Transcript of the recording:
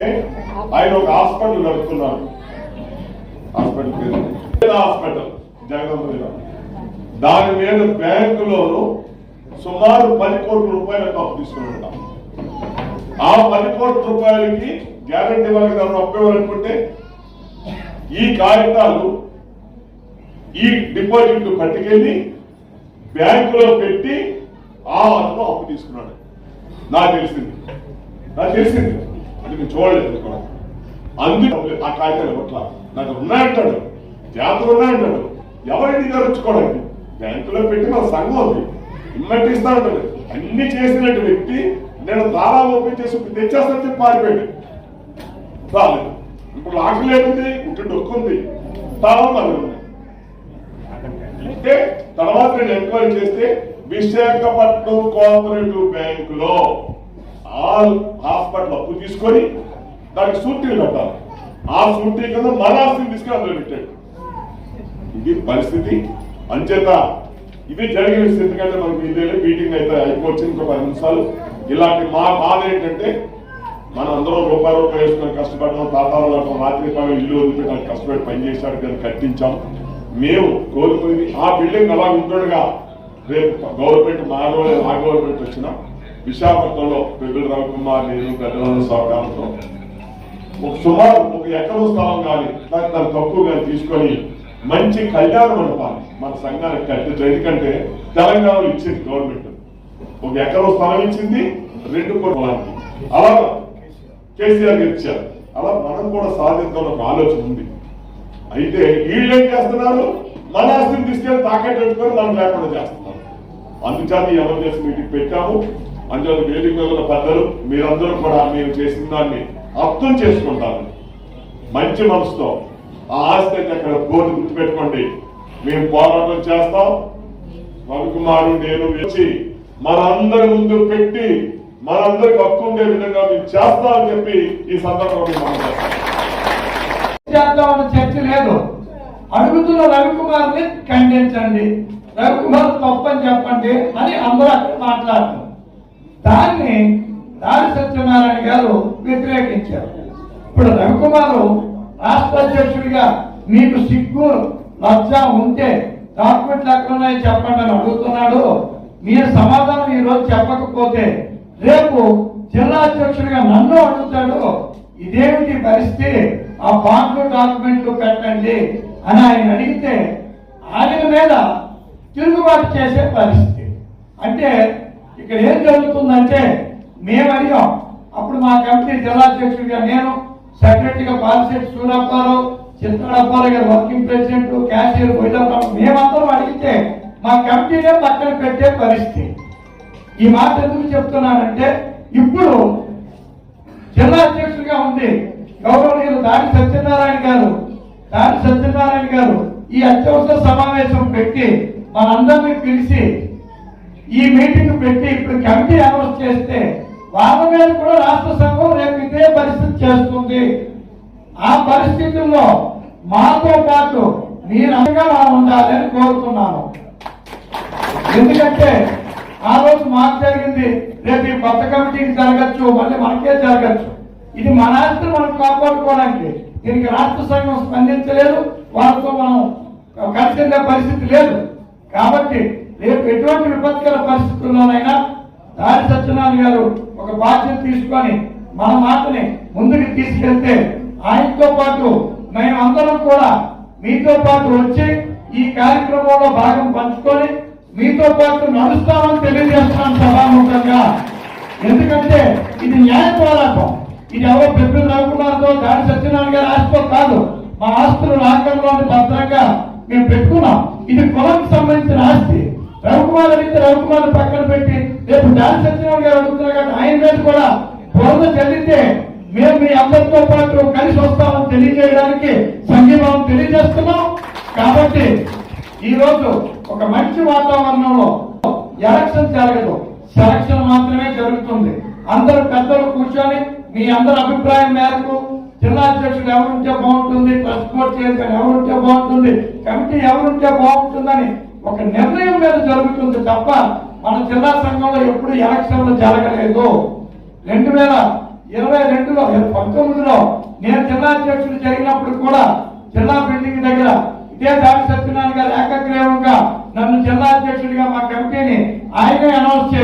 ఆయన ఒక హాస్పిటల్ నడుపుతున్నాను హాస్పిటల్ పేరు. హాస్పిటల్ జగదంబ దాని మీద బ్యాంకులోను సుమారు పది కోట్ల రూపాయలకు అప్పు తీసుకున్నాడు ఆ పది కోట్ల రూపాయలకి గ్యారంటీ వాళ్ళకి దాన్ని అప్పు ఈ కాగితాలు ఈ డిపాజిట్లు పట్టుకెళ్ళి బ్యాంకులో పెట్టి ఆ అతను అప్పు తీసుకున్నాడు. నాకు తెలిసింది. నాకు తెలిసింది. అంటే మీరు చూడలేదు కూడా అందుకు ఆ కాగితాలు పట్ల నాకు ఉన్నాయంటాడు. జాతర ఉన్నాయంటాడు. ఎవరింటి గారు బ్యాంకులో పెట్టి నా సంఘం ఉంది. ఇమ్మట్టి ఇస్తా ఉంటాడు అన్ని చేసినట్టు వ్యక్తి నేను దారా ఓపెన్ చేసి తెచ్చేస్తాను చెప్పి పారిపోయాడు రాలేదు. ఇప్పుడు లాక్ లేకుంది ఇప్పుడు డొక్కుంది. తాళం అది అంటే తర్వాత నేను ఎంక్వైరీ చేస్తే విశాఖపట్నం కోఆపరేటివ్ బ్యాంకులో ఆల్ హాస్పిటల్ అప్పు తీసుకొని దానికి సూటీలు పెట్టాలి ఆ సూటీ కింద మన ఆస్తిని తీసుకుని అందులో పెట్టాడు. ఇది పరిస్థితి. అంచేత ఇది జరిగిన స్థితి ఎందుకంటే మనకి ఇదే మీటింగ్ అయితే అయిపోవచ్చు ఇంకో పది నిమిషాలు. ఇలాంటి మా బాధ ఏంటంటే మనం అందరం రూపాయి రూపాయి వేసుకొని కష్టపడడం తాతాలు రాత్రి పగలు ఇల్లు వదిలిపెట్టి కష్టపడి పని చేశాడు దాన్ని కట్టించాం. మేము కోరుకునేది ఆ బిల్డింగ్ అలా ఉంటుండగా రేపు గవర్నమెంట్ మా గవర్నమెంట్ ఆ గవర్నమెంట్ వచ్చినా విశాఖపట్నంలో పెద్దల రవికుమార్ నేను పెద్దల సహకారంతో. ఒక సుమారు ఒక ఎకరం స్థలం కానీ దాన్ని దాన్ని తక్కువగా తీసుకొని మంచి కళ్యాణ మండపాన్ని మన సంఘానికి కట్టించు ఎందుకంటే తెలంగాణలో ఇచ్చింది గవర్నమెంట్ ఒక ఎకరం స్థలం ఇచ్చింది రెండు కోట్లకి అలా కేసీఆర్ ఇచ్చారు. అలా మనం కూడా సాధిద్దాం ఒక ఆలోచన ఉంది. అయితే వీళ్ళు ఏం చేస్తున్నారు? మన ఆస్తిని తీసుకెళ్ళి తాకట్టు పెట్టుకొని మనం లేకుండా చేస్తున్నారు. అందుచేత ఎవరు ఎమర్జెన్సీ మీటింగ్ పెట్టాము. అందుచేత వేదిక మీద పెద్దలు మీరందరూ కూడా మేము చేసిన దాన్ని అర్థం చేసుకుంటారు మంచి మనసుతో ఆ ఆస్తి అయితే అక్కడ బోర్డు గుర్తుపెట్టుకోండి. మేము పోరాటం చేస్తాం. రవికుమారు నేను వచ్చి మనందరి ముందు పెట్టి మనందరికి హక్కు ఉండే విధంగా మేము చేస్తామని చెప్పి ఈ సందర్భంలో మనం చర్చ లేదు. అడుగుతున్న రవికుమార్ని ఖండించండి. రవికుమార్ తప్పని చెప్పండి అని అందరూ అక్కడ మాట్లాడుతున్నారు దాన్ని దారి సత్యనారాయణ గారు వ్యతిరేకించారు. ఇప్పుడు రవికుమార్ రాష్ట్ర అధ్యక్షుడిగా మీకు సిగ్గు లజ్జ ఉంటే డాక్యుమెంట్లు ఎక్కడున్నాయో చెప్పండి అని అడుగుతున్నాడు. మీరు సమాధానం ఈ రోజు చెప్పకపోతే రేపు జిల్లా అధ్యక్షుడిగా నన్ను అడుగుతాడు. ఇదేమిటి పరిస్థితి? ఆ బాండ్లు డాక్యుమెంట్లు పెట్టండి అని ఆయన అడిగితే ఆయన మీద తిరుగుబాటు చేసే పరిస్థితి. అంటే ఇక్కడ ఏం జరుగుతుందంటే మేము అడిగాం. అప్పుడు మా కమిటీ జిల్లా అధ్యక్షుడిగా నేను సెక్రటరీగా పాలసెట్ సూరప్పారావు చిత్రడప్పారావు గారు వర్కింగ్ ప్రెసిడెంట్ క్యాషియర్ బొయ్యప్పారావు మేమందరం అడిగితే మా కమిటీనే పక్కన పెట్టే పరిస్థితి. ఈ మాట ఎందుకు చెప్తున్నానంటే ఇప్పుడు జిల్లా అధ్యక్షుడిగా ఉంది గౌరవనీయులు దాడి సత్యనారాయణ గారు దాడి సత్యనారాయణ గారు ఈ అత్యవసర సమావేశం పెట్టి మనందరినీ పిలిచి ఈ మీటింగ్ పెట్టి ఇప్పుడు కమిటీ అనౌన్స్ చేస్తే వాళ్ళ మీద కూడా రాష్ట్ర సంఘం రేపు ఇదే పరిస్థితి చేస్తుంది. ఆ పరిస్థితుల్లో మాతో పాటు మీరు ఉండాలని కోరుతున్నాను. ఎందుకంటే ఆ రోజు మాకు జరిగింది రేపు ఈ కొత్త కమిటీకి జరగచ్చు మళ్ళీ మనకే జరగచ్చు. ఇది మన ఆస్తిని మనం కాపాడుకోవడానికి. దీనికి రాష్ట్ర సంఘం స్పందించలేదు వాళ్ళతో మనం కలిసి పరిస్థితి లేదు. కాబట్టి రేపు ఎటువంటి విపత్కర పరిస్థితుల్లోనైనా దారి సత్యనారాయణ గారు ఒక బాధ్యత తీసుకొని మన మాటని ముందుకు తీసుకెళ్తే ఆయనతో పాటు మేము అందరం కూడా మీతో పాటు వచ్చి ఈ కార్యక్రమంలో భాగం పంచుకొని మీతో పాటు నడుస్తామని తెలియజేస్తున్నాం సభాముఖంగా. ఎందుకంటే ఇది న్యాయ పోరాటం. ఇది ఎవరో పెద్దలు రవికుమార్తో దాడి సత్యనారాయణ గారి ఆస్తితో కాదు. మా ఆస్తులు లాకర్లోని భద్రంగా మేము పెట్టుకున్నాం. ఇది కులం సంబంధించి రవికుమార్ అడిగితే రవికుమార్ పక్కన పెట్టి రేపు దాడి సత్యనారాయణ గారు అడుగుతున్నారు కాబట్టి ఆయన మీద కూడా బోధ చెల్లితే మేము మీ అందరితో పాటు కలిసి వస్తామని తెలియజేయడానికి సంఘీభావం తెలియజేస్తున్నాం. కాబట్టి ఈ రోజు ఒక మంచి వాతావరణంలో ఎలక్షన్ జరగదు. సెలక్షన్ మాత్రమే జరుగుతుంది. అందరు పెద్దలు కూర్చొని మీ అందరి అభిప్రాయం మేరకు జిల్లా అధ్యక్షుడు ఎవరుంటే బాగుంటుంది ట్రస్ట్ బోర్డ్ చైర్మన్ ఎవరుంటే బాగుంటుంది కమిటీ ఎవరుంటే బాగుంటుందని ఒక నిర్ణయం మీద జరుగుతుంది తప్ప మన జిల్లా సంఘంలో ఎప్పుడు ఎలక్షన్లు జరగలేదు. రెండు వేల ఇరవై రెండులో పంతొమ్మిదిలో నేను జిల్లా అధ్యక్షుడు జరిగినప్పుడు కూడా జిల్లా బిల్డింగ్ దగ్గర ఇదే దాడి సత్యనారాయణ గారు ఏకగ్రీవంగా నన్ను జిల్లా అధ్యక్షుడిగా మా కమిటీని ఆయనే అనౌన్స్ చేశారు.